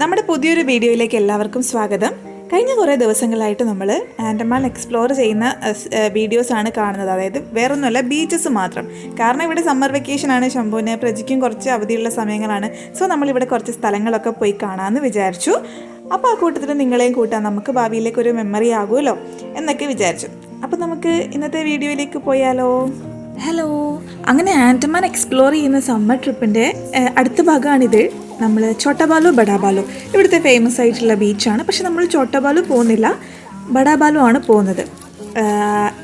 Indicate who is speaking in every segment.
Speaker 1: നമ്മുടെ പുതിയൊരു വീഡിയോയിലേക്ക് എല്ലാവർക്കും സ്വാഗതം. കഴിഞ്ഞ കുറേ ദിവസങ്ങളായിട്ട് നമ്മൾ ആൻഡമാൻ എക്സ്പ്ലോർ ചെയ്യുന്ന വീഡിയോസ് ആണ് കാണുന്നത്. അതായത് വേറൊന്നുമല്ല ബീച്ചസ് മാത്രം. കാരണം ഇവിടെ സമ്മർ വെക്കേഷൻ ആണ് ശംഭുവിന് പ്രജിക്കും കുറച്ച് അവധിയുള്ള സമയങ്ങളാണ്. സോ നമ്മളിവിടെ കുറച്ച് സ്ഥലങ്ങളൊക്കെ പോയി കാണാമെന്ന് വിചാരിച്ചു. അപ്പോൾ ആ കൂട്ടത്തിൽ നിങ്ങളെയും കൂട്ടാൻ നമുക്ക് ഭാവിയിലേക്ക് ഒരു മെമ്മറി ആകുമല്ലോ എന്നൊക്കെ വിചാരിച്ചു. അപ്പോൾ നമുക്ക് ഇന്നത്തെ വീഡിയോയിലേക്ക് പോയാലോ? ഹലോ അങ്ങനെ ആൻഡമാൻ എക്സ്പ്ലോർ ചെയ്യുന്ന സമ്മർ ട്രിപ്പിന്റെ അടുത്ത ഭാഗമാണിത്. നമ്മൾ ചോട്ടബാലു ബഡാബാലു. ഇവിടുത്തെ ഫേമസ് ആയിട്ടുള്ള ബീച്ചാണ് പക്ഷെ നമ്മൾ ചോട്ടബാലു പോകുന്നില്ല. ബഡാബാലു ആണ് പോകുന്നത്.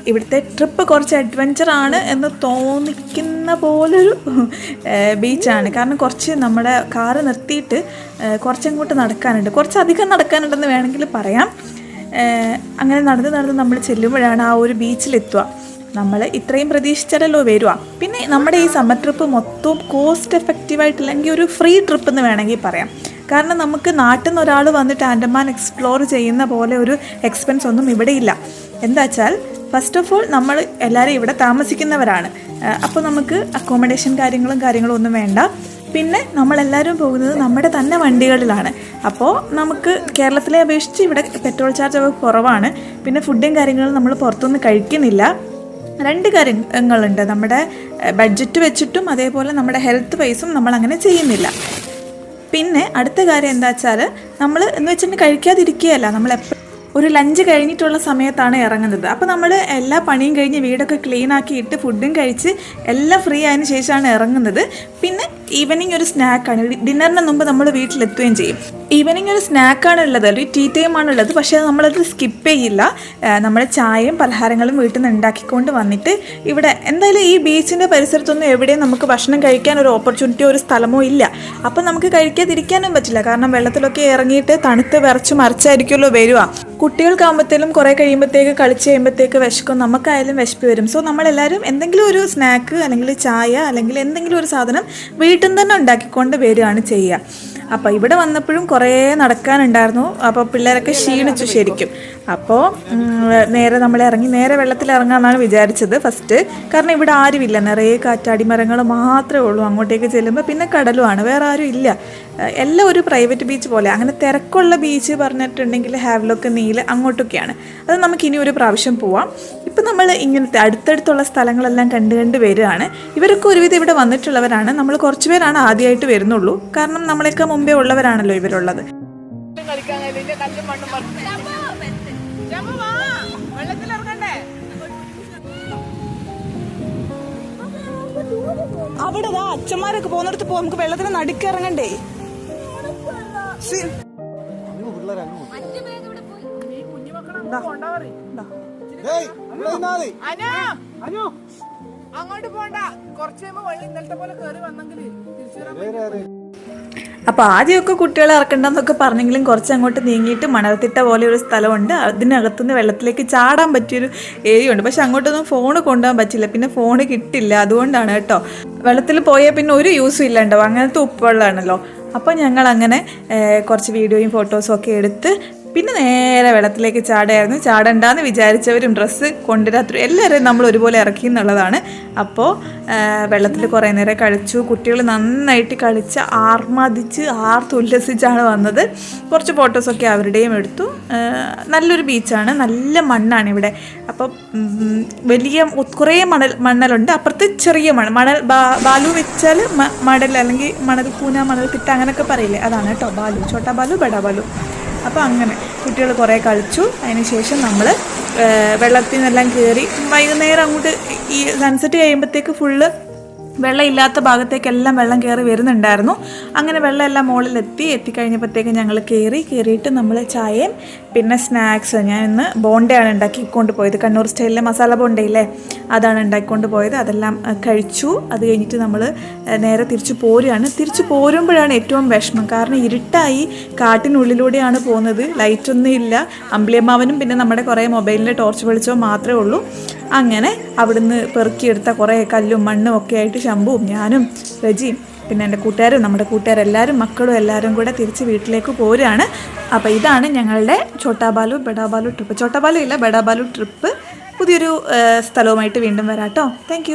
Speaker 1: ഇവിടുത്തെ ട്രിപ്പ് കുറച്ച് അഡ്വഞ്ചർ ആണ് എന്ന് തോന്നിക്കുന്ന പോലൊരു ബീച്ചാണ് കാരണം കുറച്ച് നമ്മുടെ കാറ് നിർത്തിയിട്ട് കുറച്ചങ്ങോട്ട് നടക്കാനുണ്ട്. കുറച്ചധികം നടക്കാനുണ്ടെന്ന് വേണമെങ്കിൽ പറയാം. അങ്ങനെ നടന്ന് നടന്ന് നമ്മൾ ചെല്ലുമ്പോഴാണ് ആ ഒരു ബീച്ചിലെത്തുക നമ്മൾ ഇത്രയും പ്രതീക്ഷിച്ചാലല്ലോ വരിക പിന്നെ നമ്മുടെ ഈ സമ്മർ ട്രിപ്പ് മൊത്തവും കോസ്റ്റ് എഫക്റ്റീവായിട്ടില്ലെങ്കിൽ ഒരു ഫ്രീ ട്രിപ്പ് എന്ന് വേണമെങ്കിൽ പറയാം. കാരണം നമുക്ക് നാട്ടിൽ നിന്ന് ഒരാൾ വന്നിട്ട് ആൻഡമാൻ എക്സ്പ്ലോർ ചെയ്യുന്ന പോലെ ഒരു എക്സ്പെൻസ് ഒന്നും ഇവിടെ ഇല്ല. എന്താ വെച്ചാൽ ഫസ്റ്റ് ഓഫ് ഓൾ നമ്മൾ എല്ലാവരും ഇവിടെ താമസിക്കുന്നവരാണ്. അപ്പോൾ നമുക്ക് അക്കോമഡേഷൻ കാര്യങ്ങളും കാര്യങ്ങളും ഒന്നും വേണ്ട. പിന്നെ നമ്മളെല്ലാവരും പോകുന്നത് നമ്മുടെ തന്നെ വണ്ടികളിലാണ്. അപ്പോൾ നമുക്ക് കേരളത്തിലെ അപേക്ഷിച്ച് ഇവിടെ പെട്രോൾ ചാർജ് ഒക്കെ കുറവാണ്. പിന്നെ ഫുഡും കാര്യങ്ങളും നമ്മൾ പുറത്തുനിന്ന് കഴിക്കുന്നില്ല. രണ്ട് കാര്യങ്ങളുണ്ട്. നമ്മുടെ ബഡ്ജറ്റ് വെച്ചിട്ടും അതേപോലെ നമ്മുടെ ഹെൽത്ത് വൈസും നമ്മൾ അങ്ങനെ ചെയ്യുന്നില്ല. പിന്നെ അടുത്ത കാര്യം എന്താ വെച്ചാൽ നമ്മൾ എന്ന് വെച്ചിട്ടുണ്ടെങ്കിൽ കഴിക്കാതിരിക്കുകയല്ല. നമ്മൾ ഒരു ലഞ്ച് കഴിഞ്ഞിട്ടുള്ള സമയത്താണ് ഇറങ്ങുന്നത്. അപ്പോൾ നമ്മൾ എല്ലാ പണിയും കഴിഞ്ഞ് വീടൊക്കെ ക്ലീൻ ആക്കി ഇട്ട് ഫുഡും കഴിച്ച് എല്ലാം ഫ്രീ ആയതിന് ശേഷമാണ് ഇറങ്ങുന്നത്. പിന്നെ ഈവനിങ് ഒരു സ്നാക്കാണ് ഡിന്നറിന് മുമ്പ് നമ്മൾ വീട്ടിലെത്തുകയും ചെയ്യും. ഈവനിങ് ഒരു സ്നാക്കാണ് ഉള്ളത് ഒരു ടീ ടൈമാണ് ഉള്ളത് പക്ഷേ നമ്മളത് സ്കിപ്പ് ചെയ്യില്ല. നമ്മൾ ചായയും പലഹാരങ്ങളും വീട്ടിൽ നിന്ന് ഉണ്ടാക്കിക്കൊണ്ട് വന്നിട്ട് ഇവിടെ എന്തായാലും ഈ ബീച്ചിന്റെ പരിസരത്തൊന്നും എവിടെയും നമുക്ക് ഭക്ഷണം കഴിക്കാൻ ഒരു ഓപ്പർച്യൂണിറ്റിയോ ഒരു സ്ഥലമോ ഇല്ല. അപ്പം നമുക്ക് കഴിക്കാതിരിക്കാനും പറ്റില്ല. കാരണം വെള്ളത്തിലൊക്കെ ഇറങ്ങിയിട്ട് തണുത്ത് വിറച്ച് മറിച്ചായിരിക്കുമല്ലോ വരിക. കുട്ടികൾക്കാകുമ്പോഴത്തേലും കുറേ കഴിയുമ്പോഴത്തേക്ക് കളിച്ച് കഴിയുമ്പോഴത്തേക്ക് വിശക്കും. നമുക്കായാലും വിശപ്പ് വരും. സോ നമ്മളെല്ലാവരും എന്തെങ്കിലും ഒരു സ്നാക്ക് അല്ലെങ്കിൽ ചായ അല്ലെങ്കിൽ എന്തെങ്കിലും ഒരു സാധനം വീട്ടിൽ നിന്ന് തന്നെ ഉണ്ടാക്കിക്കൊണ്ട് വരികയാണ് ചെയ്യുക. അപ്പോൾ ഇവിടെ വന്നപ്പോഴും കുറേ നടക്കാനുണ്ടായിരുന്നു. അപ്പോൾ പിള്ളേരൊക്കെ ക്ഷീണിച്ചു ശരിക്കും. അപ്പോൾ നേരെ നമ്മൾ ഇറങ്ങി നേരെ വെള്ളത്തിൽ ഇറങ്ങാമെന്നാണ് വിചാരിച്ചത് ഫസ്റ്റ് കാരണം ഇവിടെ ആരുമില്ല. നിറയെ കാറ്റാടിമരങ്ങൾ മാത്രമേ ഉള്ളൂ അങ്ങോട്ടേക്ക് ചെല്ലുമ്പോൾ പിന്നെ കടലുമാണ്. വേറെ ആരും ഇല്ല. എല്ലാം ഒരു പ്രൈവറ്റ് ബീച്ച് പോലെ. അങ്ങനെ തിരക്കുള്ള ബീച്ച് പറഞ്ഞിട്ടുണ്ടെങ്കിൽ ഹാവ്ലോക്ക് നീൽ അങ്ങോട്ടൊക്കെയാണ്. അത് നമുക്ക് ഇനി ഒരു പ്രാവശ്യം പോവാം. നമ്മൾ ഇങ്ങനത്തെ അടുത്തടുത്തുള്ള സ്ഥലങ്ങളെല്ലാം കണ്ട് കണ്ട് വരികയാണ് ഇവരൊക്കെ ഒരുവിധം ഇവിടെ വന്നിട്ടുള്ളവരാണ്. നമ്മൾ കുറച്ച് പേരാണ് ആദ്യമായിട്ട് വരുന്നുള്ളൂ. കാരണം നമ്മളെയൊക്കെ മുമ്പേ ഉള്ളവരാണല്ലോ ഇവരുള്ളത്.
Speaker 2: പോകുന്നിടത്ത് പോ നമുക്ക്
Speaker 1: അവിടെ അച്ഛന്മാരൊക്കെ പോകുന്നിടത്ത് പോ നമുക്ക് വെള്ളത്തിന് നടുക്കിറങ്ങണ്ടേ
Speaker 2: അനു അങ്ങോട്ട് പോണ്ട. കുറച്ച് കഴിയുമ്പോ വെള്ളം ഇന്നലത്തെ പോലെ കേറി വന്നെങ്കിൽ തിരിച്ചു വരാൻ
Speaker 1: അപ്പോൾ ആദ്യമൊക്കെ കുട്ടികളെ ഇറക്കണ്ടെന്നൊക്കെ പറഞ്ഞെങ്കിലും കുറച്ച് അങ്ങോട്ട് നീങ്ങിയിട്ട് മണൽത്തിട്ട പോലെ ഒരു സ്ഥലമുണ്ട്. അതിനകത്തുനിന്ന് വെള്ളത്തിലേക്ക് ചാടാൻ പറ്റിയൊരു ഏരിയ ഉണ്ട്. പക്ഷെ അങ്ങോട്ടൊന്നും ഫോൺ കൊണ്ടുപോകാൻ പറ്റില്ല. പിന്നെ ഫോൺ കിട്ടില്ല. അതുകൊണ്ടാണ് കേട്ടോ. വെള്ളത്തിൽ പോയാൽ പിന്നെ ഒരു യൂസും ഇല്ലാണ്ടാവും അങ്ങനത്തെ ഉപ്പുവെള്ളമാണല്ലോ അപ്പോൾ ഞങ്ങൾ അങ്ങനെ കുറച്ച് വീഡിയോയും ഫോട്ടോസും ഒക്കെ എടുത്ത് പിന്നെ നേരെ വെള്ളത്തിലേക്ക് ചാടായിരുന്നു ചാടണ്ടെന്ന് വിചാരിച്ചവരും ഡ്രസ്സ് കൊണ്ടുവരാത്ത എല്ലാവരെയും നമ്മൾ ഒരുപോലെ ഇറക്കി എന്നുള്ളതാണ്. അപ്പോൾ വെള്ളത്തിൽ കുറേ നേരം കളിച്ചു. കുട്ടികൾ നന്നായിട്ട് കളിച്ച് ആർമാദിച്ച് ആർത്തുല്ലസിച്ചാണ് വന്നത്. കുറച്ച് ഫോട്ടോസൊക്കെ അവരുടെയും എടുത്തു. നല്ലൊരു ബീച്ചാണ് നല്ല മണ്ണാണ് ഇവിടെ. അപ്പോൾ വലിയ കുറേ മണൽ മണ്ണലുണ്ട്. അപ്പുറത്ത് ചെറിയ മണൽ. മണൽ ബാലു വെച്ചാൽ മടൽ അല്ലെങ്കിൽ മണൽ കൂന മണൽ തിട്ട അങ്ങനെയൊക്കെ പറയില്ലേ? അതാണ് കേട്ടോ ബാലു. ചോട്ടാ ബാലു ബഡാ ബാലു. അപ്പോൾ അങ്ങനെ കുട്ടികൾ കുറേ കളിച്ചു. അതിനുശേഷം നമ്മൾ വെള്ളത്തിൽ നിന്നെല്ലാം കയറി വൈകുന്നേരം അങ്ങോട്ട് ഈ സൺസെറ്റ് കഴിയുമ്പോഴത്തേക്ക് ഫുള്ള് വെള്ളം ഇല്ലാത്ത ഭാഗത്തേക്കെല്ലാം വെള്ളം കയറി വരുന്നുണ്ടായിരുന്നു. അങ്ങനെ വെള്ളമെല്ലാം മുകളിലെത്തി എത്തിക്കഴിഞ്ഞപ്പോഴത്തേക്ക് ഞങ്ങൾ കയറി കയറിയിട്ട് നമ്മൾ ചായയും പിന്നെ സ്നാക്സ്. ഞാൻ ഇന്ന് ബോണ്ടയാണ് ഉണ്ടാക്കിക്കൊണ്ട് പോയത്. കണ്ണൂർ സ്റ്റൈലിലെ മസാല ബോണ്ടയില്ലേ? അതാണ് ഉണ്ടാക്കിക്കൊണ്ട് പോയത്. അതെല്ലാം കഴിച്ചു. അത് കഴിഞ്ഞിട്ട് നമ്മൾ നേരെ തിരിച്ചു പോരുകയാണ്. തിരിച്ചു പോരുമ്പോഴാണ് ഏറ്റവും വിഷമം. കാരണം ഇരുട്ടായി കാട്ടിനുള്ളിലൂടെയാണ് പോകുന്നത്. ലൈറ്റൊന്നും ഇല്ല. അമ്പിളിയമ്മാവനും പിന്നെ നമ്മുടെ കുറേ മൊബൈലിന്റെ ടോർച്ച് വെളിച്ചോ മാത്രമേ ഉള്ളൂ. അങ്ങനെ അവിടുന്ന് പെറുക്കിയെടുത്ത കുറേ കല്ലും മണ്ണും ഒക്കെ ആയിട്ട് ശംഭുവും ഞാനും രജിയും പിന്നെ എന്റെ കൂട്ടുകാരും നമ്മുടെ കൂട്ടുകാരെല്ലാവരും മക്കളും എല്ലാവരും കൂടെ തിരിച്ച് വീട്ടിലേക്ക് പോരുകയാണ്. അപ്പോൾ ഇതാണ് ഞങ്ങളുടെ ചോട്ടാബാലു ബഡാബാലു ട്രിപ്പ്. ചോട്ടാബാലു ഇല്ല ബഡാബാലു ട്രിപ്പ്. പുതിയൊരു സ്ഥലവുമായിട്ട് വീണ്ടും വരാം കേട്ടോ. താങ്ക്